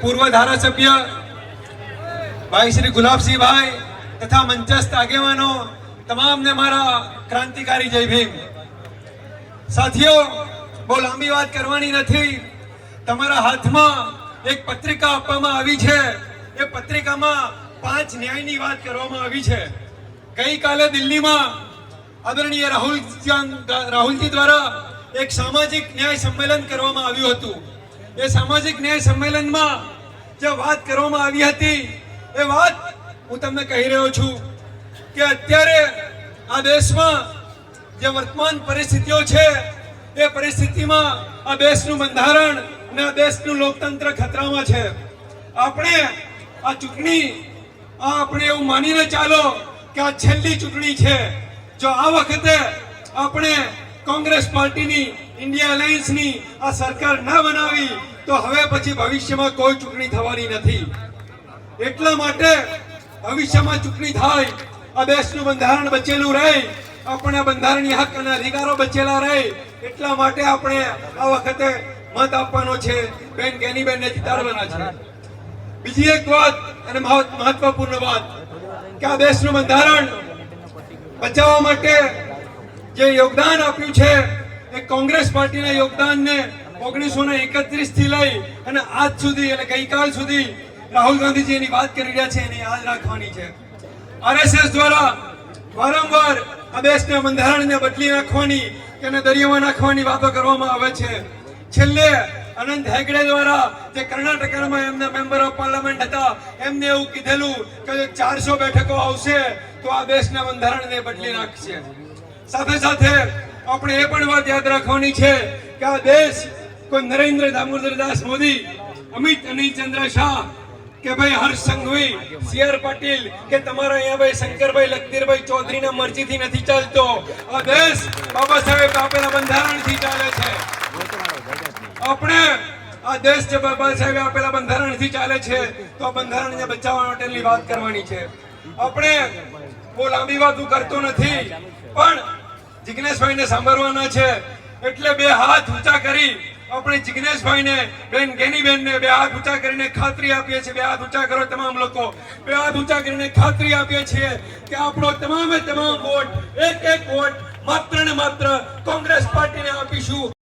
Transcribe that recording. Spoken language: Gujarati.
પૂર્વ ધારાસભ્ય ભાઈ શ્રી ગુલાબસિંહભાઈ તથા મંચસ્થ આગેવાનો તમામને મારા ક્રાંતિકારી જય ભીમ. સાથીઓ, બહુ લાંબી વાત કરવાની નથી. તમારા હાથમાં એક પત્રિકા આપવામાં આવી છે. એ પત્રિકામાં પાંચ ન્યાયની વાત કરવામાં આવી છે. ગઈકાલે દિલ્હીમાં આદરણીય રાહુલ રાહુલજી દ્વારા એક સામાજિક ન્યાય સંમેલન કરવામાં આવ્યું હતું. એ સામાજિક ન્યાય સંમેલનમાં જે વાત કરવામાં આવી હતી, એ વાત હું તમને કહી રહ્યો છું કે અત્યારે આ દેશમાં જે વર્તમાન પરિસ્થિતિઓ છે, એ પરિસ્થિતિમાં આ દેશનું બંધારણ અને આ દેશનું લોકતંત્ર ખતરામાં છે. આપણે આ ચૂંટણી, આ આપણે એવું માનીને ચાલો કે આ છેલ્લી ચૂંટણી છે. જો આ વખતે આપણે કોંગ્રેસ પાર્ટીની, ઇન્ડિયા અલાયન્સની આ સરકાર ના બનાવી, તો હવે પછી ભવિષ્યમાં કોઈ ચૂંટણી થવાની નથી. એટલા માટે ભવિષ્યમાં ચૂંટણી થાય, આ દેશનું બંધારણ બચેલું રહે, આપણે બંધારણીય હક અને અધિકારો બચેલા રહે, એટલા માટે આપણે આ વખતે મત આપવાનો છે. બેન ગેનીબેનને જીતાડવાના છે. બીજી એક વાત, અને મહત્વ- મહત્વપૂર્ણ વાત, કે આ દેશનું બંધારણ બચાવવા માટે જે યોગદાન આપ્યું છે એ કોંગ્રેસ પાર્ટીના યોગદાનને ઓગણીસો ને એકત્રીસથી લઈ અને આજ સુધી એટલે ગઈકાલ સુધી રાહુલ ગાંધીજી એની વાત કરી રહ્યા છે, એની યાદ રાખવાની છે. આરએસએસ દ્વારા વારંવાર આ દેશના બંધારણને બદલી નાખવાની તેને દરિયામાં નાખવાની વાતો કરવામાં આવે છે. છેલ્લે અનંત હેગડે દ્વારા જે કર્ણાટકમાં એમના મેમ્બર ઓફ પાર્લામેન્ટ હતા, એમને એવું કીધેલું કે ચારસો બેઠકો આવશે તો આ દેશના બંધારણને બદલી નાખશે. સાથે સાથે આપણે એ પણ વાત યાદ રાખવાની છે કે આ દેશ કોઈ નરેન્દ્ર દામોદરદાસ મોદી, અમિત અનિલ ચંદ્ર શાહ કે ભાઈ હર્ષ સંઘવી સી આર પાટીલ કે તમારા અહીંયા ભાઈ શંકરભાઈ લખતીરભાઈ ચૌધરીના મરજીથી નથી ચાલતો. આ દેશ બાબા સાહેબ આપેલા બંધારણથી ચાલે છે. આપણે આ દેશ જે બાબા સાહેબ આપેલા બંધારણથી ચાલે છે, તો આ બંધારણને બચાવવા માટેની વાત કરવાની છે. આપણે બહુ લાંબી વાતો કરતો નથી, પણ જિજ્ઞેશભાઈને સાંભળવાના છે. એટલે બે હાથ ઊંચા કરી આપણે જિગ્નેશભાઈને, બેન ગેનીબેનને બે હાથ ઊંચા કરીને ખાતરી આપીએ છીએ. બે હાથ ઊંચા કરો તમામ લોકો. બે હાથ ઊંચા કરીને ખાતરી આપીએ છીએ કે આપણો તમામે તમામ વોટ, એક એક વોટ માત્ર ને માત્ર કોંગ્રેસ પાર્ટીને આપીશું.